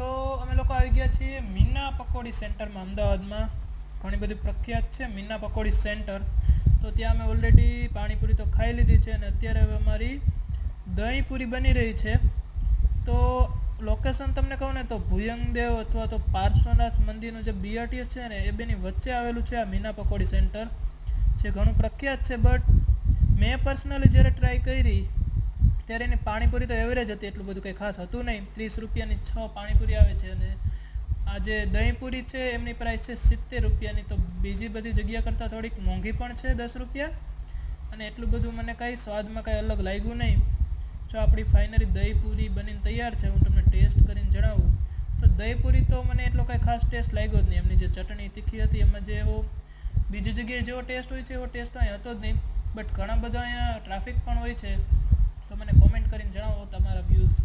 તો અમે લોકો આવી ગયા છીએ મીના પકોડી સેન્ટરમાં, અમદાવાદમાં. ઘણી બધી પ્રખ્યાત છે મીના પકોડી સેન્ટર. તો ત્યાં અમે ઓલરેડી પાણીપુરી તો ખાઈ લીધી છે અને અત્યારે હવે અમારી દહીંપુરી બની રહી છે. તો લોકેશન તમને કહું ને તો ભુયંગદેવ અથવા તો પાર્શ્વનાથ મંદિરનું જે બીઆરટીએસ છે ને એ બેની વચ્ચે આવેલું છે આ મીના પકોડી સેન્ટર, જે ઘણું પ્રખ્યાત છે. બટ મેં પર્સનલી જ્યારે ટ્રાય કરી ત્યારે એની પાણીપુરી તો એવરેજ હતી, એટલું બધું કંઈ ખાસ હતું નહીં. ત્રીસ રૂપિયાની છ પાણીપુરી આવે છે અને આ જે દહીંપુરી છે, એમની પ્રાઇસ છે સિત્તેર રૂપિયાની. તો બીજી બધી જગ્યા કરતાં થોડીક મોંઘી પણ છે દસ રૂપિયા. અને એટલું બધું મને કાંઈ સ્વાદમાં કાંઈ અલગ લાગ્યું નહીં. જો આપણી ફાઇનલી દહીંપુરી બનીને તૈયાર છે, હું તમને ટેસ્ટ કરીને જણાવું. તો દહીંપુરી તો મને એટલો કાંઈ ખાસ ટેસ્ટ લાગ્યો જ નહીં. એમની જે ચટણી તીખી હતી, એમાં જે એવો બીજી જગ્યાએ જેવો ટેસ્ટ હોય છે, એવો ટેસ્ટ તો અહીં હતો જ નહીં. બટ ઘણા બધા અહીંયા ટ્રાફિક પણ હોય છે. મને કોમેન્ટ કરીને જણાવો તમારા વ્યૂઝ